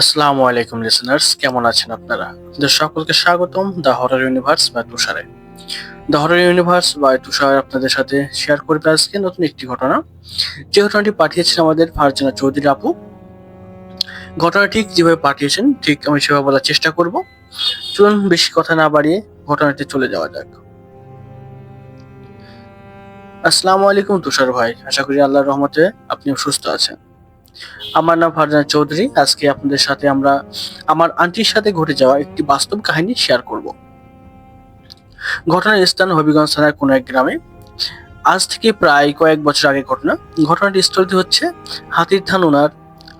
আসসালামু আলাইকুম লিসেনার্স কেমন আছেন আপনারা? আপনাদের সকলকে স্বাগতম দ্য হরার ইউনিভার্স বা তুষারে। দ্য হরার ইউনিভার্স বা তুষার আপনাদের সাথে শেয়ার করবে আজকে নতুন একটি ঘটনা। যে ঘটনাটি পাঠিয়েছেন আমাদের ফারজানা চৌধুরী আপু ঘটনা ঠিক যেভাবে পাঠিয়েছেন, ঠিক আমি সেভাবে বলার চেষ্টা করব। চলুন বেশি কথা না বাড়িয়ে ঘটনাটি চলে যাওয়া যাক। আসসালামু আলাইকুম তুষার ভাই, আশা করি আল্লাহর রহমতে আপনি সুস্থ আছেন। আমার নাম ফারজানা চৌধুরী। আজকে আপনাদের সাথে আমরা আমার আন্টির সাথে ঘটে যাওয়া একটি বাস্তব কাহিনী শেয়ার করব। ঘটনার স্থান হবিগঞ্জ থানার কোনো এক গ্রামে। আজ থেকে প্রায় কয়েক বছর আগে ঘটনা। ঘটনাটি স্থলটি হচ্ছে হাতির থান ওনার,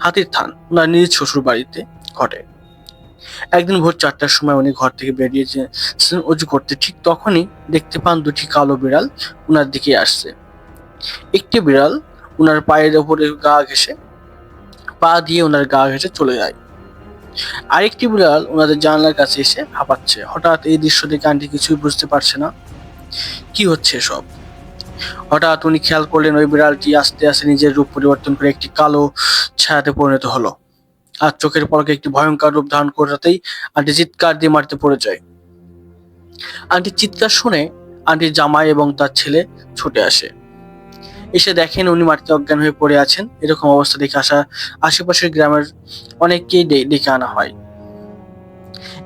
হাতির থান, ওনার নিজ শ্বশুর বাড়িতে ঘটে। একদিন ভোর চারটার সময় উনি ঘর থেকে বেরিয়েছেন অজু করতে ঠিক তখনই দেখতে পান দুটি কালো বিড়াল ওনার দিকে আসছে। একটি বিড়াল ওনার পায়ের ওপরে গা ঘেসে পা দিয়ে ওনার গা ঘেঁষে চলে যায়। আরেকটি বিড়াল ওনাদের জানলার কাছে এসে হাঁপাচ্ছে। হঠাৎ এই দৃশ্য দেখে আন্টি কিছুই বুঝতে পারছে না। কি হচ্ছে সব হঠাৎ উনি খেয়াল করলেন ওই বিড়ালটি আস্তে আস্তে নিজের রূপ পরিবর্তন করে একটি কালো ছায়াতে পরিণত হলো। আর চোখের পলকে একটি ভয়ঙ্কর রূপ ধারণ করাতেই আন্টি চিৎকার দিয়ে মারতে পড়ে যায়। আন্টির চিৎকার শুনে আন্টির জামাই এবং তার ছেলে ছুটে আসে। এসে দেখেন উনি মাটিতে অজ্ঞান হয়ে পড়ে আছেন। এরকম অবস্থা দেখে আসা, আশেপাশের গ্রামের অনেককেই ডেকে আনা হয়।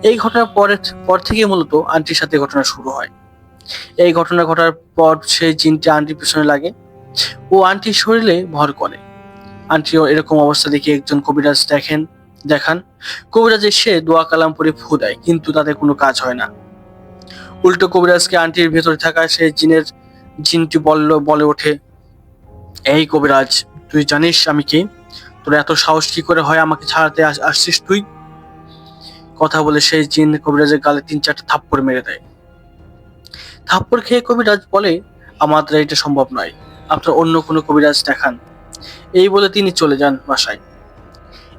এই ঘটনার পরে পর থেকে মূলত আন্টির সাথে ঘটনা শুরু হয়। এই ঘটনা ঘটার পর সেই জিনটি আন্টির পিছনে লাগে। ও আন্টির শরীরে ভর করে। আন্টিও এরকম অবস্থা দেখে একজন কবিরাজ দেখেন, দেখান। কবিরাজ এসে দোয়া কালাম পরে ফু দেয়, কিন্তু তাতে কোনো কাজ হয় না। উল্টো কবিরাজকে আন্টির ভেতরে থাকা সেই জিনের, জিনটি বলল, বলে ওঠে এই কবিরাজ, তুই জানিস আমি কে? তোর এত সাহস কি করে হয় আমাকে ছাড়াতে আসছিস তুই? কথা বলে সেই জিন কবিরাজের গালে তিন চারটে থাপ্পড় মেরে দেয়। থাপ্পড় খেয়ে কবিরাজ বলে আমার দ্বারা এটা সম্ভব নয়। আপনার অন্য কোনো কবিরাজ দেখান। এই বলে তিনি চলে যান বাসায়।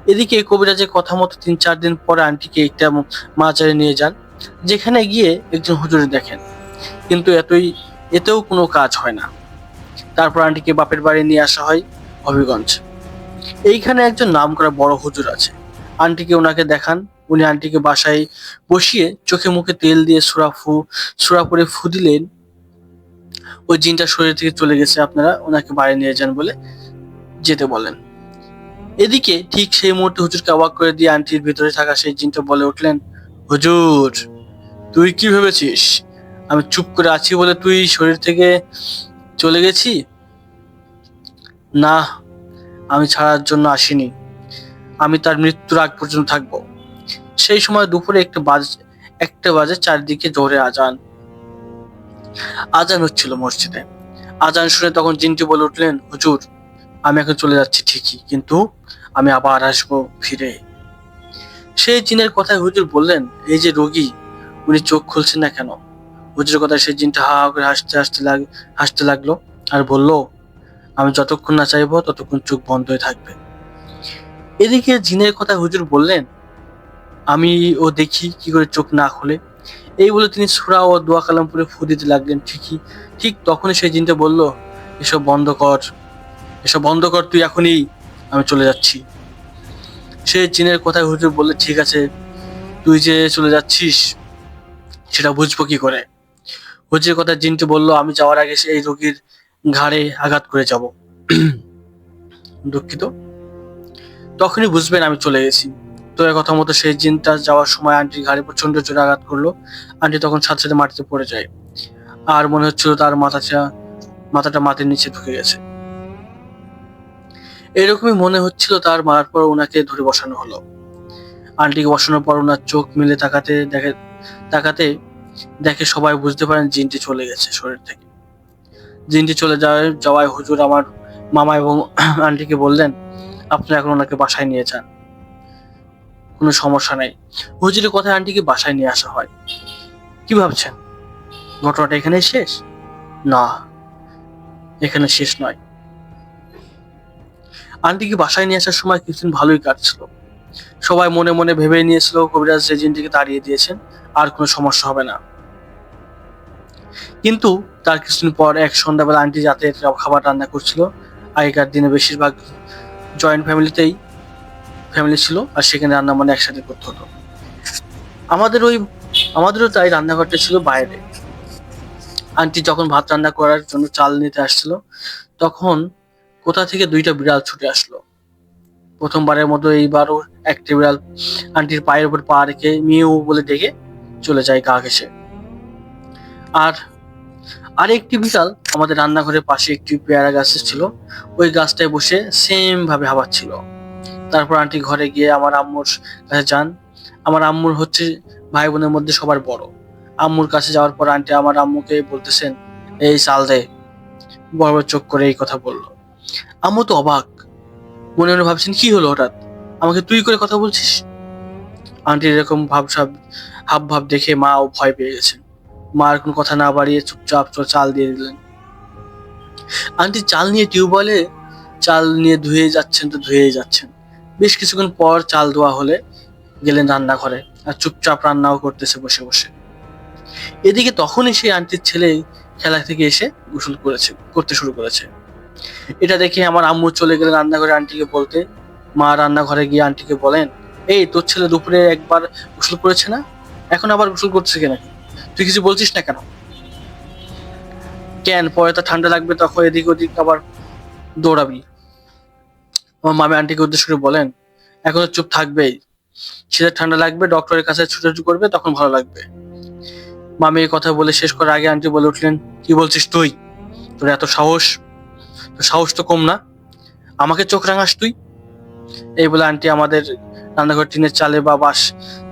এদিকে কবিরাজের কথা মতো তিন চার দিন পরে আন্টিকে একটা মাজারে নিয়ে যান, যেখানে গিয়ে একজন হুজুর দেখেন। কিন্তু এতই এতেও কোনো কাজ হয় না। তারপর আন্টিকে বাপের বাড়ি নিয়ে আসা হয় হবিগঞ্জ। এইখানে একজন নাম করা বড় হুজুর আছে। আন্টিকে ওনাকে দেখান। উনি আন্টিকে বাসায় বসিয়ে চোখে মুখে তেল দিয়ে সুরা ফু, সুরা পরে ফু দিলেন। ওই জিনটা শরীর থেকে চলে গেছে, আপনারা ওনাকে বাড়ি নিয়ে যান বলে যেতে বলেন। এদিকে ঠিক সেই মুহূর্তে হুজুরকে অবাক করে দিয়ে আন্টির ভিতরে থাকা সেই জিনটা বলে উঠলেন, হুজুর, তুই কি ভেবেছিস? আমি চুপ করে আছি বলে তুই শরীর থেকে চলে গেছি? না, আমি ছাড়ার জন্য আসিনি। আমি তার মৃত্যুর আগ পর্যন্ত থাকব। সেই সময় দুপুরে একটা বাজ, একটা বাজে চারিদিকে জোরে আজান। আজান হচ্ছিল মসজিদে। আজান শুনে তখন জিনটি বলে উঠলেন, হুজুর, আমি এখন চলে যাচ্ছি ঠিকই, কিন্তু আমি আবার আসব ফিরে। সেই জিনের কথায় হুজুর বললেন, এই যে রোগী, উনি চোখ খুলছেন না কেন? হুজুরের কথায় সেই জিনটা হা করে হাসতে হাসতে লাগ, হাসতে লাগল আর বলল, আমি যতক্ষণ না চাইব ততক্ষণ চোখ বন্ধ হয়ে থাকবে। এদিকে জিনের কথা হুজুর বললেন, আমি ও দেখি কি করে চোখ না খুলে। এই বলে তিনি সুরা ও দোয়া কালাম পরে ফু দিতে লাগলেন। ঠিকই, ঠিক তখনই সেই জিনটা বলল, এসব বন্ধ কর, এসব বন্ধ কর তুই এখনই, আমি চলে যাচ্ছি। সে জিনের কথায় হুজুর বললে ঠিক আছে, তুই যে চলে যাচ্ছিস, সেটা বুঝব কি করে? হুজুরের কথা জিনটি বলল, আমি যাওয়ার আগে এই রোগীর ঘাড়ে আঘাত করে যাব। দুঃখিত। তখনই বুঝবেন আমি চলে গেছি। তো এর কথা মতো সেই জিনটা যাওয়ার সময় আন্টির ঘাড়ে প্রচণ্ড জোরে আঘাত করল। আন্টি তখন সাথে সাথে মাটিতে পড়ে যায়। আর মনে হচ্ছিল তার মাথাটা মাথাটা মাটির নিচে ঢুকে গেছে। এরকমই মনে হচ্ছিল তার মারার পর ওনাকে ধরে বসানো হলো। আন্টিকে বসানোর পর ওনার চোখ মিলে তাকাতে দেখে, তাকাতে দেখে সবাই বুঝতে পারেন জিনটি চলে গেছে শরীর থেকে। জিনটি চলে যাওয়ায় যাওয়ায় হুজুর আমার মামা এবং আন্টিকে বললেন আপনারা এখন ওনাকে বাসায় নিয়ে যান। কোনো সমস্যা নেই। হুজুরের কথায় আন্টিকে বাসায় নিয়ে আসা হয়। কি ভাবছেন? ঘটনাটা এখানেই শেষ? না, এখানে শেষ নয়। আন্টিকে বাসায় নিয়ে আসার সময় কিছুদিন ভালোই কাটছিল। সবাই মনে মনে ভেবে নিয়েছিল কবিরাজ যে জিনটিকে তাড়িয়ে দিয়েছেন। আর কোনো সমস্যা হবে না। কিন্তু তার কিছুদিন পর এক সন্ধ্যাবেলা আন্টি যাতে খাবার রান্না করছিল। আগেকার দিনে বেশিরভাগ জয়েন্ট ফ্যামিলিতেই ফ্যামিলি ছিল আর সেখানে রান্না মানে একসাথে করতে হতো। আমাদের ওই, আমাদেরও তাই রান্নাঘরটা ছিল বাইরে। আন্টি যখন ভাত রান্না করার জন্য চাল নিতে আসছিল, তখন কোথা থেকে দুইটা বিড়াল ছুটে আসলো। প্রথমবারের মতো এইবারও একটি বিড়াল আন্টির পায়ের উপর পা রেখে মিউ বলে ডেকে চলে যায় গা ঘেসে আর আরেকটি বিড়াল আমাদের রান্নাঘরের পাশে একটি পেয়ারা গাছ ছিল ওই গাছটায় বসে সেম ভাবে হাবাচ্ছিল। তারপর আন্টি ঘরে গিয়ে আমার আম্মুর কাছে যান। আমার আম্মুর হচ্ছে ভাই বোনের মধ্যে সবার বড়। আম্মুর কাছে যাওয়ার পর আন্টি আমার আম্মুকে বলতেছেন, এই চাল দে। বড় বড় চোখ করে এই কথা বলল। আম্মু তো অবাক। মনে মনে ভাবছেন, কি হলো হঠাৎ? আমাকে তুই করে কথা বলছিস? আন্টির এরকম ভাবসাব হাব ভাব দেখে মাও ভয় পেয়ে গেছেন। মা আর কোনো কথা না বাড়িয়ে চুপচাপ চাল দিয়ে দিলেন। আন্টি চাল নিয়ে টিউবওয়েলে, চাল নিয়ে ধুয়ে যাচ্ছেন তো ধুয়ে যাচ্ছেন। বেশ কিছুক্ষণ পর চাল ধোয়া হলে গেলেন রান্নাঘরে আর চুপচাপ রান্নাও করতেছে বসে বসে। এদিকে তখনই সেই আন্টির ছেলে খেলা থেকে এসে গোসল করেছে, করতে শুরু করেছে। এটা দেখে আমার আম্মু চলে গেলেন রান্নাঘরে আন্টিকে বলতে। মা রান্নাঘরে গিয়ে আন্টিকে বলেন এই তোর ছেলে দুপুরে একবার গোসল করেছে না? এখন আবার গোসল করছে কেন? তুই কিছু বলছিস না কেন? কেন? পরে তো ঠান্ডা লাগবে, তখন এদিক ওদিক আবার দৌড়াবি। আমার মামি আন্টিকে উদ্দেশ্য করে বলেন, এখন চুপ থাকবেই। শীতের ঠান্ডা লাগবে ডক্টরের কাছে ছুটাছুটি করবে, তখন ভালো লাগবে। মামি এই কথা বলে শেষ করার আগে আন্টি বলে উঠলেন, কি বলছিস তুই? তোর এত সাহস? তোর সাহস তো কম না? আমাকে চোখ রাঙাস তুই? এই বলে আন্টি আমাদের রান্নাঘর টিনের চালে বা বাঁশ,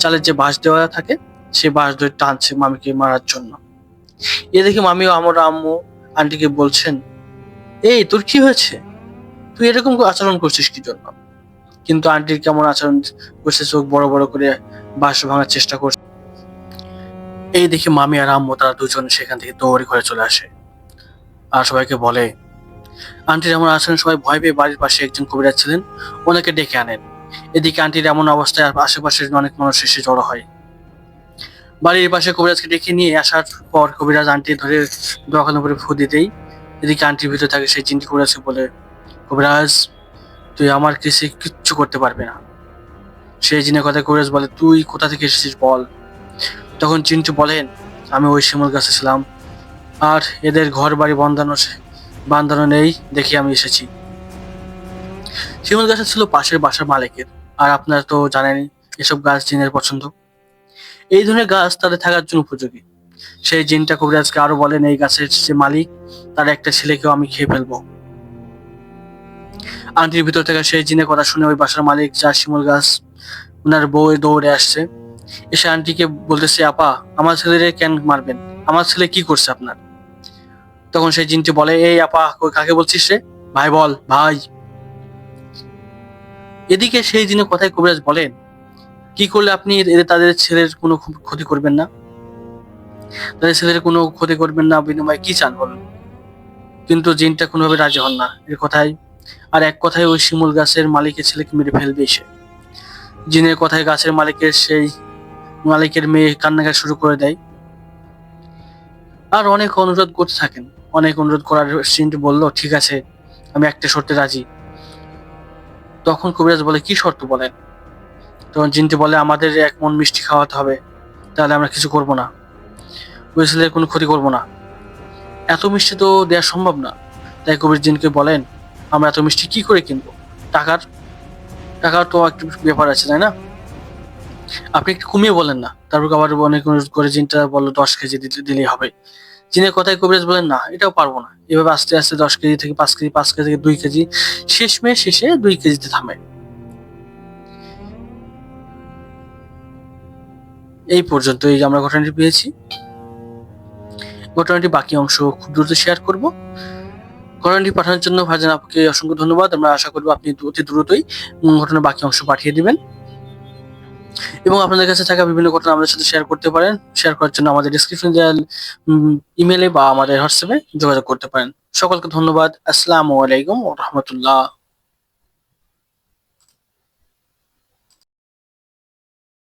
চালের যে বাঁশ দেওয়া থাকে, সেই বাঁশ ধরে টানছে মামিকে মারার জন্য। এ দেখে মামিও আমার আম্মু আন্টিকে বলছেন, এই, তোর কি হয়েছে? তুই এরকম আচরণ করছিস কি জন্য? কিন্তু আন্টির কেমন আচরণ করছে, চোখ বড় বড় করে বাঁশ ভাঙার চেষ্টা করছে। এই দেখে মামি আর আম্মু তারা দুজন সেখান থেকে দৌড়ে ঘরে চলে আসে। আর সবাইকে বলে আন্টির এমন আচরণ সবাই ভয় পেয়ে বাড়ির পাশে একজন কবিরাজ ছিলেন। ওনাকে ডেকে আনেন। এদিকে আন্টির এমন অবস্থায় আশেপাশের অনেক মানুষ এসে জড়ো হয়। বাড়ির পাশে কবিরাজকে ডেকে নিয়ে আসার পর কবিরাজ আন্টি ধরে দোকানের উপরে ফু দিতেই এদিকে আন্টির ভিতরে থাকে সেই চিন্তি কবিরাজকে বলে, কবিরাজ, তুই আমার কৃষি কিচ্ছু করতে পারবে না। সেই জিনের কথা কবিরাজ বলে, তুই কোথা থেকে এসেছিস বল? তখন চিন্টু বলেন, আমি ওই শিমুল গাছে ছিলাম। আর এদের ঘর বাড়ি বন্ধানো বান্ধানো নেই দেখে আমি এসেছি। শিমুল গাছটা ছিল পাশের বাসার মালিকের, আর আপনারা তো জানেনই এসব গাছ জিনের পছন্দ। এই ধরনের গাছ তাদের থাকার জন্য উপযোগী। সেই জিনটা কবিরাজকে আরও বলেন, এই গাছের যে মালিক, তার একটা ছেলেকেও আমি খেয়ে ফেলব। আন্টির ভিতর থেকে সেই জিনের কথা শুনে ওই বাসার মালিক যা শিমুল গাছ, ওনার বউ দৌড়ে আসছে। এসে আন্টিকে বলতেছে, আপা, আমার ছেলেরে কেন মারবেন? আমার ছেলে কি করছে আপনার? তখন সেই জিনটি বলে, এই আপা, কই, কাকে বলছিস রে? ভাই, বল, ভাই। এদিকে সেই দিনে কথায় কবিরাজ বলেন, কি করলে আপনি এদের তাদের ছেলের কোনো ক্ষতি করবেন না? তাদের ছেলের কোনো ক্ষতি করবেন না, বিনিময়ে কি চান বলুন? কিন্তু জিনটা কোনোভাবে রাজি হন না। এর কথায়, আর এক কথায় ওই শিমুল গাছের মালিকের ছেলেকে মেরে ফেলবে সে। জিনের কথায় গাছের মালিকের সেই মালিকের মেয়ে কান্নাকাটি শুরু করে দেয়। আর অনেক অনুরোধ করতে থাকেন। অনেক অনুরোধ করার সিনটি বলল, ঠিক আছে, আমি একটা শর্তে রাজি। তখন কবিরাজ বলে, কি শর্ত বলেন? তখন জিনটি বলে, আমাদের এক মন মিষ্টি খাওয়াতে হবে, তাহলে আমরা কিছু করব না। ওই কোনো ক্ষতি করব না। এত মিষ্টি তো দেওয়া সম্ভব না। তাই কবির জিনকে বলেন, আমরা এত মিষ্টি কি করে কিনবো? টাকার টাকার তো একটু ব্যাপার আছে, তাই না? আপনি একটু কমিয়ে বলেন না। তারপর আবার অনেক অনুরোধ করে জিনটা বলল দশ কেজি দিলেই হবে। জিনের কথায় কবিরাজ বলেন না, এটাও পারব না। এভাবে আস্তে আস্তে দশ কেজি থেকে পাঁচ কেজি পাঁচ কেজি থেকে দুই কেজি শেষ মেয়ে শেষে দুই কেজিতে থামে। এই পর্যন্ত এই আমরা ঘটনাটি পেয়েছি। ঘটনাটি বাকি অংশ খুব দ্রুত শেয়ার করব। ঘটনাটি পাঠানোর জন্য ভাইজান আপুকে অসংখ্য ধন্যবাদ। আমরা আশা করব আপনি অতি দ্রুতই ঘটনার বাকি অংশ পাঠিয়ে দিবেন। এবং আপনাদের কাছে থাকা বিভিন্ন ঘটনা আমাদের সাথে শেয়ার করতে পারেন। শেয়ার করার জন্য আমাদের ডিসক্রিপশন দেওয়া ইমেলে বা আমাদের হোয়াটসঅ্যাপে যোগাযোগ করতে পারেন। সকলকে ধন্যবাদ। আসসালামু আলাইকুম রহমতুল্লাহ।